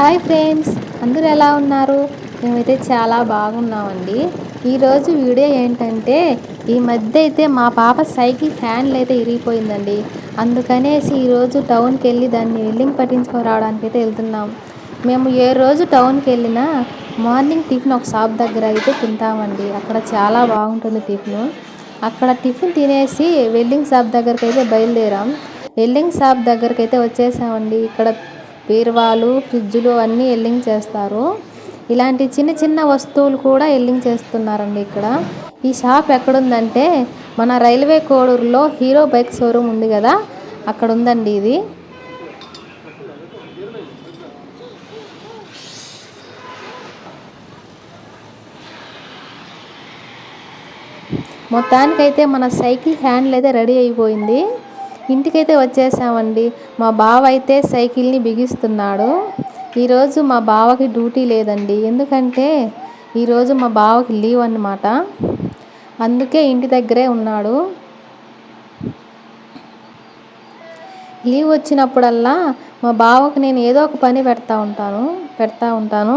Hi friends అందరూ ఎలా ఉన్నారు? మేమైతే చాలా బాగున్నామండి. ఈరోజు వీడియో ఏంటంటే ఈ మధ్య అయితే మా పాప సైకిల్ ఫ్యాన్లు అయితే ఇరిగిపోయిందండి. అందుకనేసి ఈరోజు టౌన్కి వెళ్ళి దాన్ని వెల్లింగ్ పట్టించుకురావడానికి అయితే వెళ్తున్నాం. మేము ఏ రోజు టౌన్కి వెళ్ళినా మార్నింగ్ టిఫిన్ ఒక షాప్ దగ్గర అయితే తింటామండి. అక్కడ చాలా బాగుంటుంది టిఫిన్. అక్కడ టిఫిన్ తినేసి వెల్డింగ్ షాప్ దగ్గరికి అయితే బయలుదేరాం. వెల్డింగ్ షాప్ దగ్గరికి అయితే వచ్చేసామండి. ఇక్కడ బీరువాలు ఫ్రిడ్జ్లు అన్నీ ఎల్లింగ్ చేస్తారు. ఇలాంటి చిన్న చిన్న వస్తువులు కూడా ఎల్లింగ్ చేస్తున్నారండి ఇక్కడ. ఈ షాప్ ఎక్కడుందంటే మన రైల్వే కోడూరులో హీరో బైక్ షోరూమ్ ఉంది కదా అక్కడ ఉందండి ఇది. మొత్తానికైతే మన సైకిల్ హ్యాండిల్ అయితే రెడీ అయిపోయింది. ఇంటికైతే వచ్చేసామండి. మా బావ అయితే సైకిల్ని బిగిస్తున్నాడు. ఈరోజు మా బావకి డ్యూటీ లేదండి. ఎందుకంటే ఈరోజు మా బావకి లీవ్ అన్నమాట. అందుకే ఇంటి దగ్గరే ఉన్నాడు. లీవ్ వచ్చినప్పుడల్లా మా బావకు నేను ఏదో ఒక పని పెడతా ఉంటాను పెడతా ఉంటాను.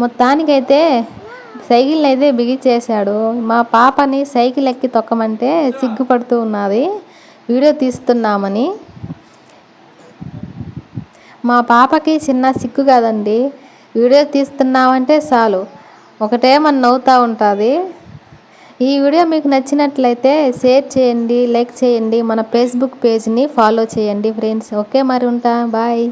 మొత్తానికైతే సైకిల్ అయితే బిగిచేశాడు మా పాపని సైకిల్ ఎక్కి తొక్కమంటే సిగ్గుపడుతూ ఉన్నది. వీడియో తీస్తున్నామని. మా పాపకి చిన్న సిగ్గు కాదండి. వీడియో తీస్తున్నామంటే చాలు. ఒకటే మన నవ్వుతూ ఉంటుంది. ఈ వీడియో మీకు నచ్చినట్లయితే షేర్ చేయండి లైక్ చేయండి మన ఫేస్బుక్ పేజ్ని ఫాలో చేయండి ఫ్రెండ్స్. ఓకే మరి ఉంటా. బాయ్.